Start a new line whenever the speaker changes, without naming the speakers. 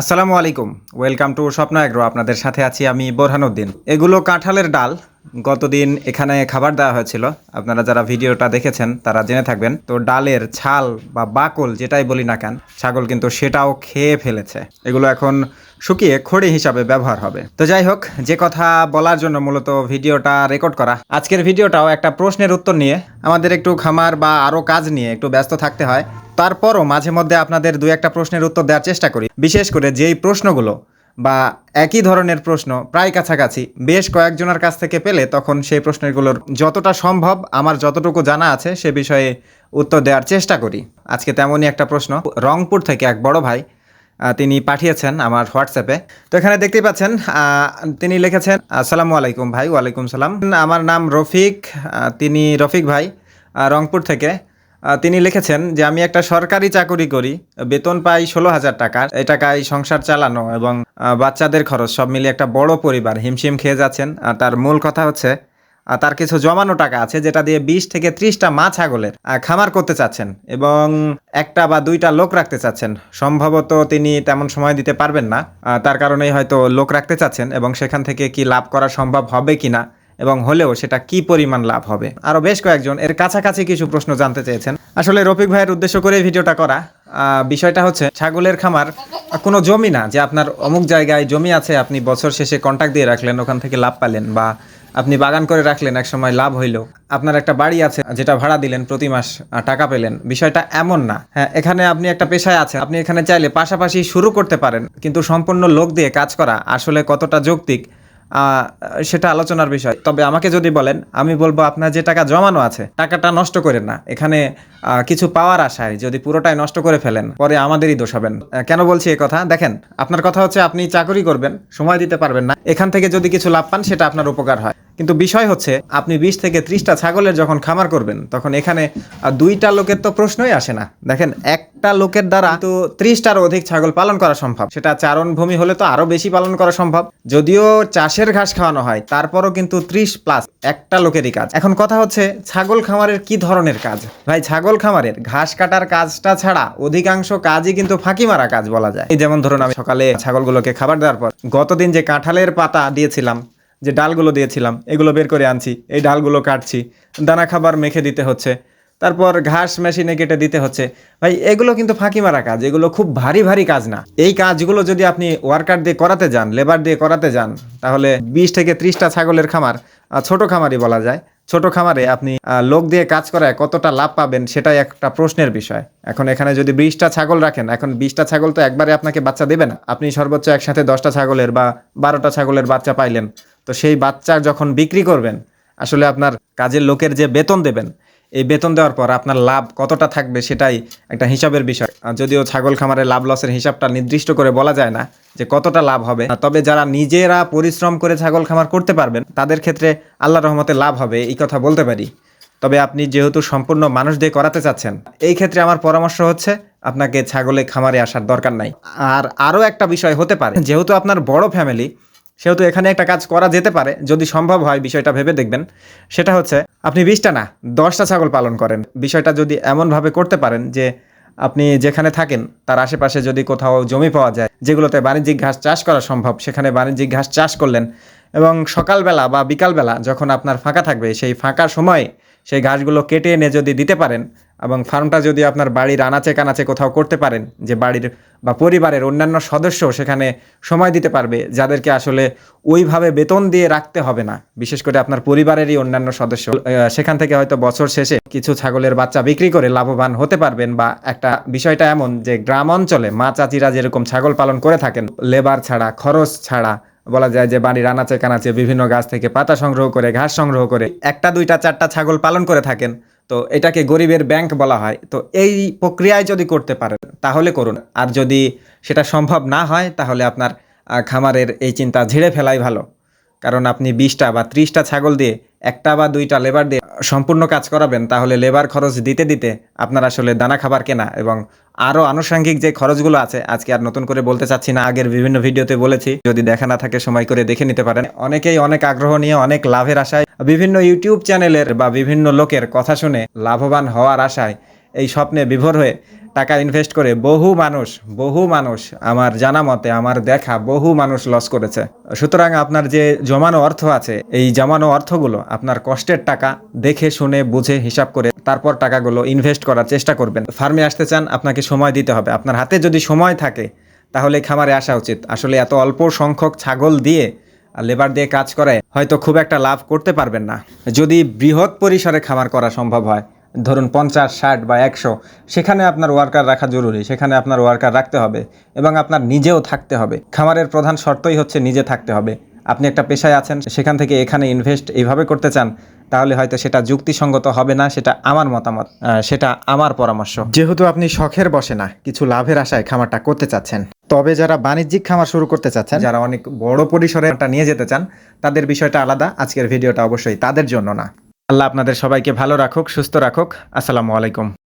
আসসালামু আলাইকুম। Welcome to Swapno agro. আপনাদের সাথে আছি আমি বোরহানুদ্দিন এগুলো কাঁঠালের ডাল গতদিন এখানে খাবার দেওয়া হয়েছিল। আপনারা যারা ভিডিওটা দেখেছেন, তারা জেনে থাকবেন। তো ডালের ছাল বা বাকল যেটাই বলি না কেন, ছাগল কিন্তু সেটাও খেয়ে ফেলেছে। এগুলো এখন শুকিয়ে খড়ি হিসাবে ব্যবহার হবে। তো যাই হোক, যে কথা বলার জন্য মূলত ভিডিওটা রেকর্ড করা। আজকের ভিডিওটাও একটা প্রশ্নের উত্তর নিয়ে, আমাদের একটু খামার বা আরও কাজ নিয়ে একটু ব্যস্ত থাকতে হয়। তারপরও মাঝে মধ্যে আপনাদের দু একটা প্রশ্নের উত্তর দেওয়ার চেষ্টা করি। বিশেষ করে যেই প্রশ্নগুলো বা একই ধরনের প্রশ্ন প্রায় কাছাকাছি। বেশ কয়েকজনের কাছ থেকে পেলে তখন সেই প্রশ্নগুলোর যতটা সম্ভব, আমার যতটুকু জানা আছে সে বিষয়ে উত্তর দেওয়ার চেষ্টা করি। আজকে তেমনই একটা প্রশ্ন, রংপুর থেকে এক বড় ভাই তিনি পাঠিয়েছেন আমার হোয়াটসঅ্যাপে। তো এখানে দেখতেই পাচ্ছেন তিনি লিখেছেন, আসসালামু আলাইকুম ভাই, ওয়ালাইকুম সালাম। আমার নাম রফিক তিনি রফিক ভাই রংপুর থেকে। তিনি লিখেছেন যে, আমি একটা সরকারি চাকরি করি, বেতন পাই ষোলো হাজার টাকা, এই টাকায় সংসার চালানো এবং বাচ্চাদের খরচ সব মিলিয়ে একটা বড় পরিবার হিমশিম খেয়ে যাচ্ছেন। আর তার মূল কথা হচ্ছে তার কিছু জমানো টাকা আছে যেটা দিয়ে বিশ থেকে ত্রিশটা মা ছাগলের খামার করতে চাচ্ছেন এবং একটা বা দুইটা লোক রাখতে চাচ্ছেন। সম্ভবত তিনি তেমন সময় দিতে পারবেন না। তার কারণেই হয়তো লোক রাখতে চাচ্ছেন এবং সেখান থেকে কি লাভ করা সম্ভব হবে কিনা এবং হলেও সেটা কি পরিমাণ লাভ হবে? আরও বেশ কয়েকজন এর কাছাকাছি কিছু প্রশ্ন জানতে চেয়েছেন। আসলে রফিক ভাইয়ের উদ্দেশ্য করে ভিডিওটা করা। বিষয়টা হচ্ছে, ছাগলের খামার, কোনো জমি না যে আপনার অমুক জায়গায় জমি আছে, আপনি বছর শেষে কন্ট্যাক্ট দিয়ে রাখলেন, ওখান থেকে লাভ পেলেন বা আপনি বাগান করে রাখলেন এক সময় লাভ হইল। আপনার একটা বাড়ি আছে, যেটা ভাড়া দিলেন, প্রতি মাস টাকা পেলেন। বিষয়টা এমন না। হ্যাঁ এখানে আপনি একটা পেশায় আছেন, আপনি এখানে চাইলে পাশাপাশি শুরু করতে পারেন, কিন্তু সম্পূর্ণ লোক দিয়ে কাজ করা আসলে কতটা যৌক্তিক সেটা আলোচনার বিষয়। তবে আমাকে যদি বলেন, আমি বলব আপনার যে টাকা জমানো আছে, টাকাটা নষ্ট করেন না। এখানে কিছু পাওয়ার আশায় যদি পুরোটাই নষ্ট করে ফেলেন, পরে আমাদেরই দোষ হবেন। কেন বলছি এ কথা? দেখেন, আপনার কথা হচ্ছে আপনি চাকরি করবেন, সময় দিতে পারবেন না। এখান থেকে যদি কিছু লাভ পান, সেটা আপনার উপকার হয়। কিন্তু বিষয় হচ্ছে, আপনি বিশ থেকে ত্রিশটা ছাগলের যখন খামার করবেন, তখন এখানে দুইটা লোকের তো প্রশ্নই আসে না। দেখেন, একটা লোকের দ্বারা তো ত্রিশটার অধিক ছাগল পালন করা সম্ভব। সেটা চারণ ভূমি হলে তো আরও বেশি পালন করা সম্ভব। যদিও চাষের ঘাস খাওয়ানো হয়, তারপরও কিন্তু ত্রিশ প্লাস একটা লোকেরই কাজ। এখন কথা হচ্ছে, ছাগল খামারের কি ধরনের কাজ? ভাই, ছাগল খামারের ঘাস কাটার কাজটা ছাড়া অধিকাংশ কাজই কিন্তু ফাঁকি মারা কাজ বলা যায়। যেমন ধরুন, আমি সকালে ছাগলগুলোকে খাবার দেওয়ার পর, গতদিন যে কাঁঠালের পাতা দিয়েছিলাম যে ডালগুলো দিয়েছিলাম, এগুলো বের করে আনছি, এই ডালগুলো কাটছি, দানা খাবার মেখে দিতে হচ্ছে, তারপর ঘাস মেশিনে কেটে দিতে হচ্ছে। ভাই, এগুলো কিন্তু ফাঁকি মারা কাজ, এগুলো খুব ভারী ভারী কাজ না। এই কাজগুলো যদি আপনি ওয়ার্কার দিয়ে করাতে যান লেবার দিয়ে করাতে যান, তাহলে বিশ থেকে ত্রিশটা ছাগলের খামার ছোট খামারই বলা যায়। ছোট খামারে আপনি লোক দিয়ে কাজ করায় কতটা লাভ পাবেন সেটাই একটা প্রশ্নের বিষয়। এখন এখানে যদি বিশটা ছাগল রাখেন, এখন বিশটা ছাগল তো একবারে আপনাকে বাচ্চা দেবে না। আপনি সর্বোচ্চ একসাথে দশটা ছাগলের বা বারোটা ছাগলের বাচ্চা পাইলেন। তো সেই বাচ্চা যখন বিক্রি করবেন, আসলে আপনার কাজের লোকের যে বেতন দেবেন, এই বেতন দেওয়ার পর আপনার লাভ কতটা থাকবে সেটাই একটা হিসাবের বিষয়। যদিও ছাগল খামারের লাভ লসের হিসাবটা নির্দিষ্ট করে বলা যায় না যে কতটা লাভ হবে, তবে যারা নিজেরা পরিশ্রম করে ছাগল খামার করতে পারবেন, তাদের ক্ষেত্রে আল্লাহ রহমতে লাভ হবে, এই কথা বলতে পারি। তবে আপনি যেহেতু সম্পূর্ণ মানুষ দিয়ে করাতে চাচ্ছেন, এই ক্ষেত্রে আমার পরামর্শ হচ্ছে আপনাকে ছাগলে খামারে আসার দরকার নাই। আর আরও একটা বিষয় হতে পারে, যেহেতু আপনার বড় ফ্যামিলি সেহেতু এখানে একটা কাজ করা যেতে পারে, যদি সম্ভব হয় বিষয়টা ভেবে দেখবেন। সেটা হচ্ছে, আপনি বিশটা না, দশটা ছাগল পালন করেন। বিষয়টা যদি এমনভাবে করতে পারেন যে আপনি যেখানে থাকেন, তার আশেপাশে যদি কোথাও জমি পাওয়া যায়, যেগুলোতে বাণিজ্যিক ঘাস চাষ করা সম্ভব, সেখানে বাণিজ্যিক ঘাস চাষ করলেন এবং সকালবেলা বা বিকালবেলা যখন আপনার ফাঁকা থাকবে, সেই ফাঁকা সময় সেই ঘাসগুলো কেটে এনে যদি দিতে পারেন এবং ফার্মটা যদি আপনার বাড়ির আনাচে কানাচে কোথাও করতে পারেন, যে বাড়ির বা পরিবারের অন্যান্য সদস্য সেখানে সময় দিতে পারবে, যাদেরকে আসলে ওইভাবে বেতন দিয়ে রাখতে হবে না। বিশেষ করে আপনার পরিবারেরই অন্যান্য সদস্য। সেখান থেকে হয়তো বছর শেষে কিছু ছাগলের বাচ্চা বিক্রি করে লাভবান হতে পারবেন বা একটা বিষয়টা এমন যে গ্রাম অঞ্চলে মা চাচিরা যেরকম ছাগল পালন করে থাকেন, লেবার ছাড়া, খরচ ছাড়া, বলা যায় যে বাড়ির আনাচে কানাচে বিভিন্ন গাছ থেকে পাতা সংগ্রহ করে, ঘাস সংগ্রহ করে, একটা, দুইটা, চারটা ছাগল পালন করে থাকেন তো এটাকে গরিবের ব্যাংক বলা হয়। তো এই প্রক্রিয়ায় যদি করতে পারেন, তাহলে করুন। আর যদি সেটা সম্ভব না হয়, তাহলে আপনার খামারের এই চিন্তা ঝেড়ে ফেলাই ভালো। কারণ আপনি বিশটা বা ত্রিশটা ছাগল দিয়ে একটা বা দুইটা লেবার দিয়ে সম্পূর্ণ কাজ করাবেন, তাহলে লেবার খরচ দিতে দিতে আপনার আসলে দানা খাবার কেনা এবং আরও আনুষঙ্গিক যে খরচগুলো আছে, আজকে আর নতুন করে বলতে চাচ্ছি না, আগের বিভিন্ন ভিডিওতে বলেছি, যদি দেখা না থাকে সময় করে দেখে নিতে পারেন। অনেকেই অনেক আগ্রহ নিয়ে, অনেক লাভের আশায় বিভিন্ন ইউটিউব চ্যানেলের বা বিভিন্ন লোকের কথা শুনে লাভবান হওয়ার আশায় এই স্বপ্নে বিভোর হয়ে টাকা ইনভেস্ট করে বহু মানুষ বহু মানুষ আমার জানা মতে, আমার দেখা বহু মানুষ লস করেছে। সুতরাং আপনার যে জমানো অর্থ আছে, এই জমানো অর্থগুলো আপনার কষ্টের টাকা দেখে, শুনে, বুঝে, হিসাব করে তারপর টাকাগুলো ইনভেস্ট করার চেষ্টা করবেন। ফার্মে আসতে চান, আপনাকে সময় দিতে হবে। আপনার হাতে যদি সময় থাকে, তাহলে খামারে আসা উচিত। আসলে এত অল্প সংখ্যক ছাগল দিয়ে লেবার দিয়ে কাজ করে, হয়তো খুব একটা লাভ করতে পারবেন না। যদি বৃহৎ পরিসরে খামার করা সম্ভব হয় ধরুন পঞ্চাশ ষাট বা একশো সেখানে আপনার ওয়ার্কার রাখা জরুরি সেখানে আপনার ওয়ার্কার রাখতে হবে এবং আপনার নিজেও থাকতে হবে। খামারের প্রধান শর্তই হচ্ছে নিজে থাকতে হবে। আপনি একটা পেশায় আছেন সেখান থেকে এখানে ইনভেস্ট এইভাবে করতে চান তাহলে হয়তো সেটা যুক্তিসঙ্গত হবে না সেটা আমার মতামত সেটা আমার পরামর্শ। যেহেতু আপনি শখের বসে না কিছু লাভের আশায় খামারটা করতে চাচ্ছেন তবে যারা বাণিজ্যিক খামার শুরু করতে চাচ্ছেন যারা অনেক বড় পরিসরে নিয়ে যেতে চান তাদের বিষয়টা আলাদা আজকের ভিডিওটা অবশ্যই তাদের জন্য না। আল্লাহ আপনাদের সবাইকে ভালো রাখুক সুস্থ রাখুক। আসসালামু আলাইকুম।